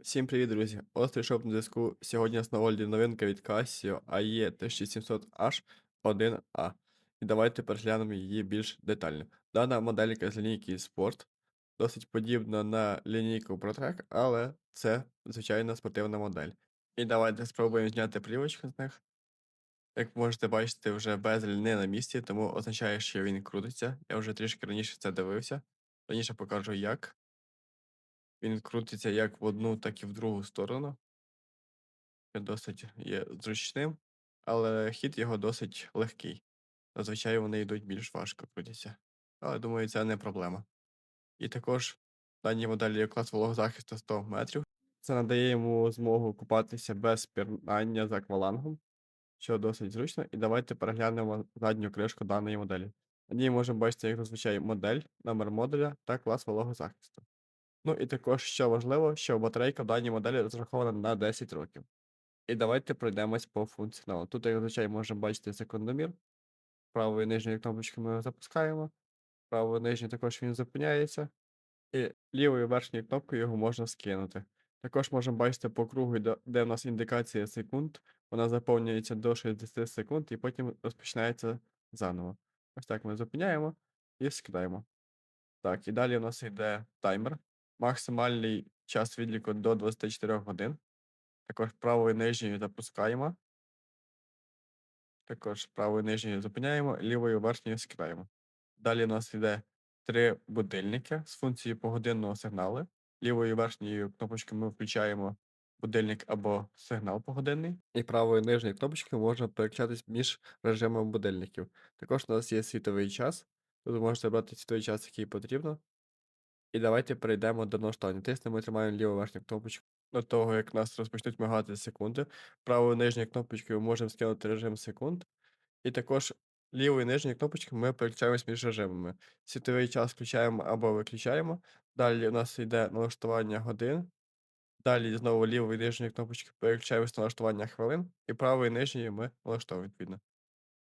Всім привіт, друзі! Острий шоп на зв'язку. Сьогодні на огляді новинка від Casio AE 1700H1A. І давайте переглянемо її більш детально. Дана моделька з лінійки Sport досить подібна на лінійку ProTrack, але це звичайна спортивна модель. І давайте спробуємо зняти плівочку з них. Як можете бачити, вже безель не на місці, тому означає, що він крутиться. Я вже трішки раніше це дивився. Раніше покажу як. Він крутиться як в одну, так і в другу сторону. Він досить є зручним, але хід його досить легкий. Зазвичай вони йдуть більш важко крутяться. Але думаю, це не проблема. І також в даній моделі є клас вологозахисту 100 метрів. Це надає йому змогу купатися без пірнання з аквалангом, що досить зручно. І давайте переглянемо задню кришку даної моделі. На ній можемо бачити, як зазвичай модель, номер модуля та клас вологозахисту. Ну і також, що важливо, що батарейка в даній моделі розрахована на 10 років. І давайте пройдемось по функціоналу. Тут, як зазвичай, можемо бачити секундомір. Правою нижньою кнопочкою ми його запускаємо. Правою нижньою також він зупиняється. І лівою верхньою кнопкою його можна скинути. Також можемо бачити по кругу, де в нас індикація секунд. Вона заповнюється до 60 секунд і потім розпочинається заново. Ось так ми зупиняємо і скидаємо. Так, і далі у нас йде таймер. Максимальний час відліку до 24 годин. Також правою нижньою запускаємо. Також правою нижньою зупиняємо, лівою верхньою скидаємо. Далі у нас йде три будильники з функцією погодинного сигналу. Лівою верхньою кнопочкою ми включаємо будильник або сигнал погодинний. І правою нижньою кнопочкою можна переключатись між режимами будильників. Також у нас є світовий час. Тут ви можете брати світовий час, який потрібно. І давайте перейдемо до налаштування. Тиснемо і тримаємо ліву верхню кнопочку до того, як нас розпочнуть мигати секунди. Правою нижньою кнопочкою можемо скинути режим секунд. І також лівою нижньою кнопочкою ми переключаємось між режимами. Світовий час включаємо або виключаємо. Далі у нас йде налаштування годин. Далі знову лівою нижньою кнопочкою переключаємось на налаштування хвилин. І правою нижньою ми налаштовуємо відповідно.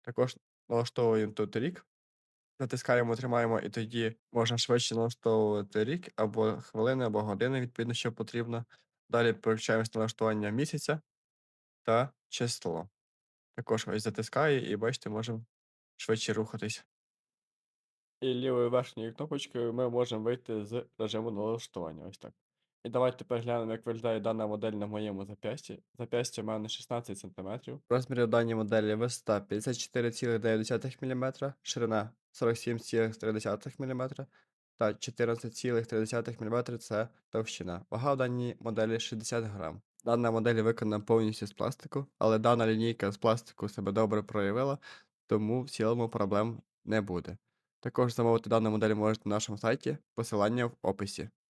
Також налаштовуємо тут рік. Натискаємо, тримаємо, і тоді можна швидше налаштовувати рік, або хвилини, або години, відповідно, що потрібно. Далі переключаємось на налаштування місяця та число. Також ось затискає, і бачите, можемо швидше рухатись. І лівою верхньою кнопочкою ми можемо вийти з режиму налаштування. Ось так. І давайте переглянемо, як виглядає дана модель на моєму зап'ясті. Зап'ястя в мене 16 см. Розміри в даній моделі висота 54,9 мм, ширина 47,3 мм та 14,3 мм це товщина. Вага в даній моделі 60 грам. Дана модель виконана повністю з пластику, але дана лінійка з пластику себе добре проявила, тому в цілому проблем не буде. Також замовити дану модель можете на нашому сайті, посилання в описі.